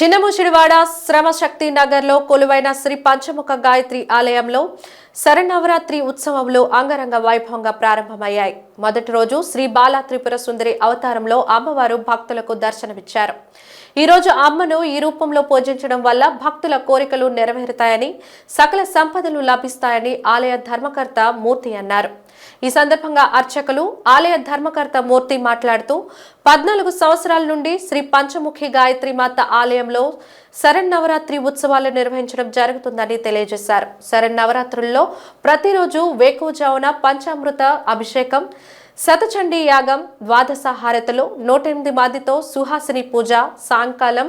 చిన్నముషిడివాడ శ్రమశక్తి నగర్లో కొలువైన శ్రీ పంచముఖ గాయత్రి ఆలయంలో శరన్నవరాత్రి ఉత్సవంలో అంగరంగ వైభవంగా ప్రారంభమయ్యాయి. మొదటి రోజు శ్రీ బాలా త్రిపుర సుందరి అవతారంలో అమ్మవారు భక్తులకు దర్శనమిచ్చారు. ఈ రోజు అమ్మను ఈ రూపంలో పూజించడం వల్ల భక్తుల కోరికలు నెరవేరుతాయని సకల సంపదలు లభిస్తాయని ఆలయ ధర్మకర్త మూర్తి అన్నారు. ఈ సందర్భంగా అర్చకులు ఆలయ ధర్మకర్త మూర్తి మాట్లాడుతూ పద్నాలుగు సంవత్సరాల నుండి శ్రీ పంచముఖి గాయత్రి మాత ఆలయంలో శరన్నవరాత్రి ఉత్సవాలు నిర్వహించడం జరుగుతుందని తెలియజేశారు. శరన్నవరాత్రుల్లో ప్రతిరోజు వేకువజావున పంచామృత అభిషేకం శతచండీ యాగం ద్వాదశ హారతులు నూట ఎనిమిది మందితో సుహాసిని పూజ సాయంకాలం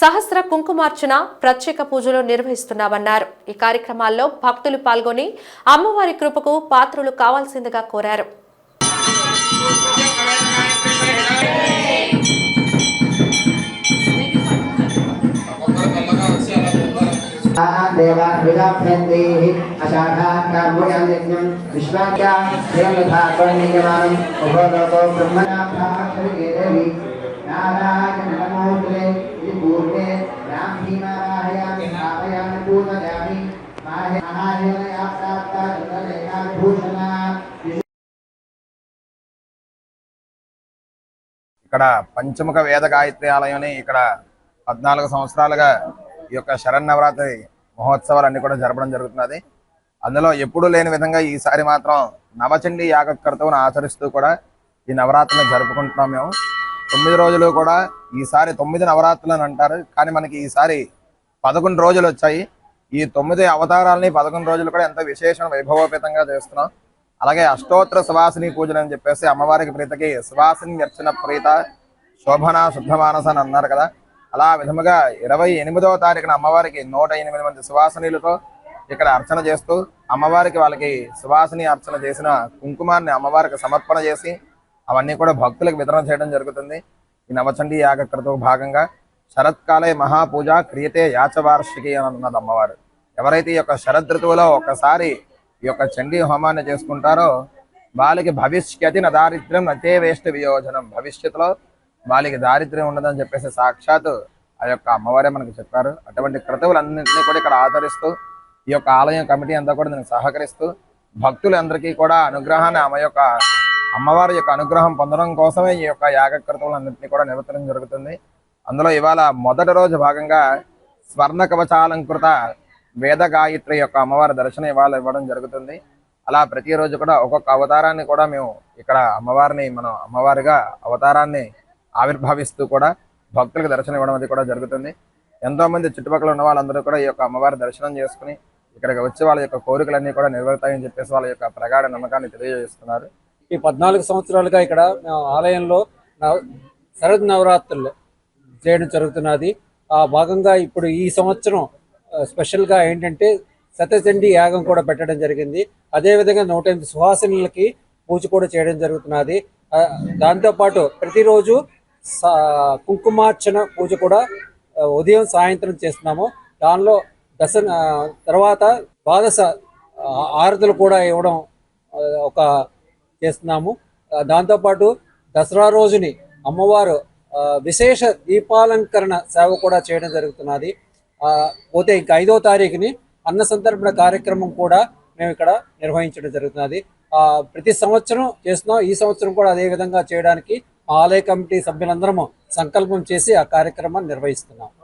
సహస్ర కుంకుమార్చన ప్రత్యేక పూజలు నిర్వహిస్తున్నామన్నారు. ఈ కార్యక్రమాల్లో భక్తులు పాల్గొని అమ్మవారి కృపకు పాత్రులు కావాల్సిందిగా కోరారు. देवाभिजाभ्यन्तेः अशाखान्तार्भुयान्यज्ञम् विश्वाख्या प्रेमधात्वन्नियमानम् उभोलोको ब्रह्मणाभ्याक्षरिके देवी नारायण नमोऽस्तुते इति पूर्वे ब्राह्मीमाराहयामि स्थापयामि पूजयामि माहे महाहेनया प्राप्ता चन्द्रलेखाविभूषणा ఇక్కడ పంచముఖ వేద గాయత్రి ఆలయంని ఇక్కడ పద్నాలుగు సంవత్సరాలుగా ఈ యొక్క శరన్నవరాత్రి మహోత్సవాలన్నీ కూడా జరపడం జరుగుతున్నది. అందులో ఎప్పుడూ లేని విధంగా ఈసారి మాత్రం నవచండీ యాగకర్తవును ఆచరిస్తూ కూడా ఈ నవరాత్రులను జరుపుకుంటున్నాం మేము. తొమ్మిది రోజులు కూడా ఈసారి తొమ్మిది నవరాత్రులు అని అంటారు. కానీ మనకి ఈసారి పదకొండు రోజులు వచ్చాయి. ఈ తొమ్మిది అవతారాలని పదకొండు రోజులు కూడా ఎంత విశేషం వైభవోపేతంగా చేస్తున్నాం. అలాగే అష్టోత్తర సువాసిని పూజలు అని చెప్పేసి అమ్మవారికి ప్రీతకి సువాసిని అర్చన ప్రీత శోభన శుద్ధమానస అని అన్నారు కదా. అలా విధముగా ఇరవై ఎనిమిదవ తారీఖున అమ్మవారికి నూట ఎనిమిది మంది సువాసనీలతో ఇక్కడ అర్చన చేస్తూ అమ్మవారికి వాళ్ళకి సువాసని అర్చన చేసిన కుంకుమాన్ని అమ్మవారికి సమర్పణ చేసి అవన్నీ కూడా భక్తులకు వితరణ చేయడం జరుగుతుంది. ఈ నవచండీ యాగకృత భాగంగా శరత్కాలే మహాపూజ క్రియతే యాచవార్షికి అని అన్నది అమ్మవారు. ఎవరైతే ఈ యొక్క శరద్ ఋతువులో ఒక్కసారి ఈ యొక్క చండీ హోమాన్ని చేసుకుంటారో వాళ్ళకి భవిష్యతి నదారిద్ర్యం దారిద్ర్యం నతే వేష్ట వియోజనం. భవిష్యత్తులో వాళ్ళకి దారిద్ర్యం ఉండదని చెప్పేసి సాక్షాత్ ఆ యొక్క అమ్మవారే మనకు చెప్పారు. అటువంటి క్రతువులన్నింటినీ కూడా ఇక్కడ ఆదరిస్తూ ఈ యొక్క ఆలయం కమిటీ అంతా కూడా దీనికి సహకరిస్తూ భక్తులందరికీ కూడా అనుగ్రహాన్ని ఆమె యొక్క అమ్మవారి యొక్క అనుగ్రహం పొందడం కోసమే ఈ యొక్క యాగకృతువులన్నింటినీ కూడా నిర్వర్తనం జరుగుతుంది. అందులో ఇవాళ మొదటి రోజు భాగంగా స్వర్ణ కవచాలంకృత వేద గాయత్రి యొక్క అమ్మవారి దర్శనం ఇవాళ ఇవ్వడం జరుగుతుంది. అలా ప్రతిరోజు కూడా ఒక్కొక్క అవతారాన్ని కూడా మేము ఇక్కడ అమ్మవారిని మనం అమ్మవారిగా అవతారాన్ని ఆవిర్భావిస్తూ కూడా భక్తులకు దర్శనం ఇవ్వడం అది కూడా జరుగుతుంది. ఎంతో మంది చుట్టుపక్కల ఉన్న వాళ్ళందరూ కూడా ఈ యొక్క అమ్మవారి దర్శనం చేసుకుని ఇక్కడికి వచ్చి వాళ్ళ యొక్క కోరికలన్నీ కూడా నెరవేరుతాయని చెప్పేసి వాళ్ళ యొక్క ప్రగాఢ నమ్మకాన్ని తెలియజేస్తున్నారు. ఈ పద్నాలుగు సంవత్సరాలుగా ఇక్కడ మేము ఆలయంలో శరద్ నవరాత్రులు చేయడం జరుగుతున్నది. ఆ భాగంగా ఇప్పుడు ఈ సంవత్సరం స్పెషల్గా ఏంటంటే శతచండి యాగం కూడా పెట్టడం జరిగింది. అదేవిధంగా నూట ఎనిమిది సుహాసినులకి పూజ కూడా చేయడం జరుగుతున్నది. దాంతోపాటు ప్రతిరోజు కుంకుమార్చన పూజ కూడా ఉదయం సాయంత్రం చేస్తున్నాము. దానిలో దశ తర్వాత ద్వాదశ ఆరతులు కూడా ఇవ్వడం ఒక చేస్తున్నాము. దాంతోపాటు దసరా రోజుని అమ్మవారు విశేష దీపాలంకరణ సేవ కూడా చేయడం జరుగుతున్నది. పోతే ఇంకా ఐదో తారీఖుని అన్న సందర్భణ కార్యక్రమం కూడా మేము ఇక్కడ నిర్వహించడం జరుగుతున్నది. ప్రతి సంవత్సరం చేస్తున్నాం. ఈ సంవత్సరం కూడా అదే విధంగా చేయడానికి ఆలయ కమిటీ సభ్యులందరము సంకల్పం చేసి ఆ కార్యక్రమాన్ని నిర్వహిస్తున్నాం.